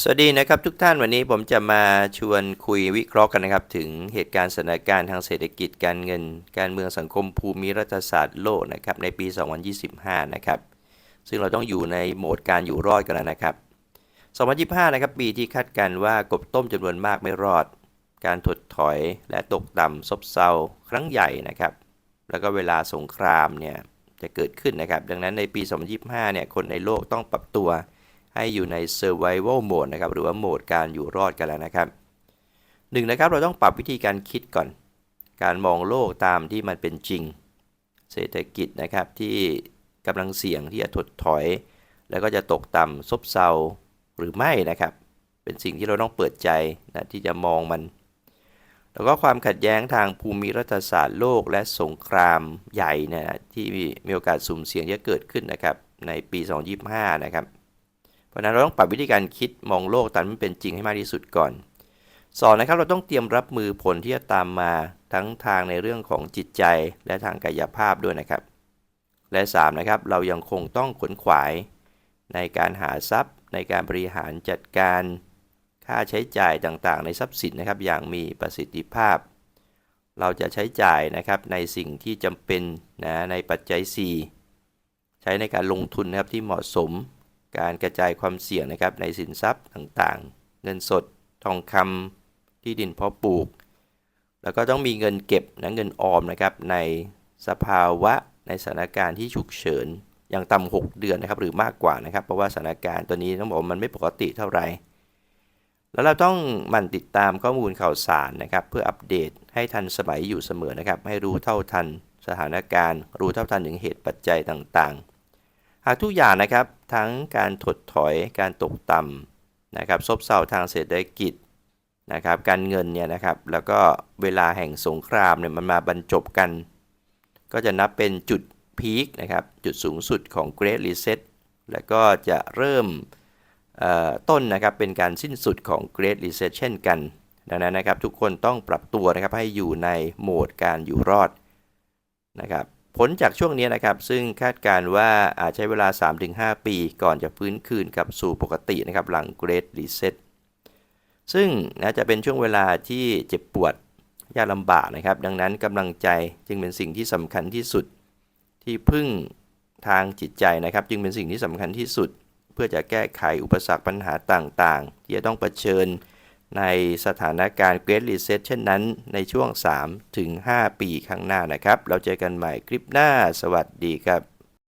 สวัสดีนะครับทุกท่านวันนี้ผมจะมาชวนคุยวิเคราะห์กันนะครับ ถึงเหตุการณ์สถานการณ์ทางเศรษฐกิจการเงิน การเมืองสังคมภูมิรัฐศาสตร์โลกนะครับในปี 2025 นะครับ ซึ่งเราต้องอยู่ในโหมดการอยู่รอดกันแล้วนะครับ 2025 นะครับปีที่คาดการว่ากบต้มจำนวนมากไม่รอด การถดถอยและตกต่ำซบเซาครั้งใหญ่นะครับ แล้วก็เวลาสงครามเนี่ยจะเกิดขึ้นนะครับ ดังนั้นในปี 2025 เนี่ยคนในโลกต้องปรับตัว ให้อยู่ใน survival mode นะครับ หรือว่าโหมดการอยู่รอดกันแล้วนะครับหนึ่งนะครับ เราต้องปรับวิธีการคิดก่อน การมองโลกตามที่มันเป็นจริง เศรษฐกิจนะครับที่กำลังเสี่ยงที่จะถดถอย แล้วก็จะตกต่ำซบเซาหรือไม่นะครับ เป็นสิ่งที่เราต้องเปิดใจนะที่จะมองมัน แล้วก็ความขัดแย้งทางภูมิรัฐศาสตร์โลกและสงครามใหญ่นะที่มีโอกาสสุ่มเสี่ยงจะเกิดขึ้นนะครับในปี 2025 นะครับ ราะนั้นเราต้องปรับวิธีการคิดมองโลกตามมันเป็นจริงให้มากที่สุดก่อนสองนะครับเราต้องเตรียมรับมือผลที่จะตามมาทั้งทางในเรื่องของจิตใจและทางกายภาพด้วยนะครับ และสามนะครับเรายังคงต้องขนขวาย ในการหาทรัพย์ ในการบริหารจัดการ ค่าใช้จ่ายต่างๆ ในทรัพย์สินนะครับอย่างมีประสิทธิภาพ เราจะใช้จ่ายนะครับในสิ่งที่จำเป็นนะในปัจจัย 4 ใช้ในการลงทุนนะครับที่เหมาะสม การกระจายความเสี่ยงนะครับในสินทรัพย์ต่างๆ เงินสดทองคำที่ดินเพาะปลูก แล้วก็ต้องมีเงินเก็บนะเงินออมนะครับในสภาวะในสถานการณ์ที่ฉุกเฉินอย่างต่ำ6เดือนนะครับหรือมากกว่านะครับ เพราะว่าสถานการณ์ตัวนี้ต้องบอกว่ามันไม่ปกติเท่าไหร่แล้วเราต้องหมั่นติดตามข้อมูลข่าวสารนะครับ เพื่ออัปเดตให้ทันสมัยอยู่เสมอนะครับ ให้รู้เท่าทันสถานการณ์ รู้เท่าทันถึงเหตุปัจจัยต่างๆ หากทุกอย่างนะครับทั้งการถดถอยการตกต่ำนะครับซบเซาทางเศรษฐกิจนะครับการเงินเนี่ยนะครับแล้วก็เวลาแห่งสงครามเนี่ยมันมาบรรจบกัน ก็จะนับเป็นจุดพีคนะครับจุดสูงสุดของ Great Reset แล้วก็จะเริ่มต้นนะครับเป็นการสิ้นสุดของ Great Reset เช่นกัน ดังนั้นนะครับทุกคนต้องปรับตัวนะครับให้อยู่ในโหมดการอยู่รอดนะครับ ผลจากช่วงนี้นะครับ ซึ่งคาดการว่าอาจใช้เวลา 3-5 ปีก่อนจะฟื้นคืนกลับสู่ปกตินะครับหลัง Great Reset ซึ่งนะจะเป็นช่วงเวลาที่เจ็บปวดยากลำบากนะครับ ดังนั้นกำลังใจจึงเป็นสิ่งที่สำคัญที่สุด ที่พึ่งทางจิตใจนะครับ จึงเป็นสิ่งที่สำคัญที่สุด เพื่อจะแก้ไขอุปสรรคปัญหาต่างๆ ที่จะต้องเผชิญ ในสถานการณ์ Great Reset เช่นนั้นในช่วง 3-5 ปีข้างหน้านะครับ เราเจอกันใหม่คลิปหน้า สวัสดีครับ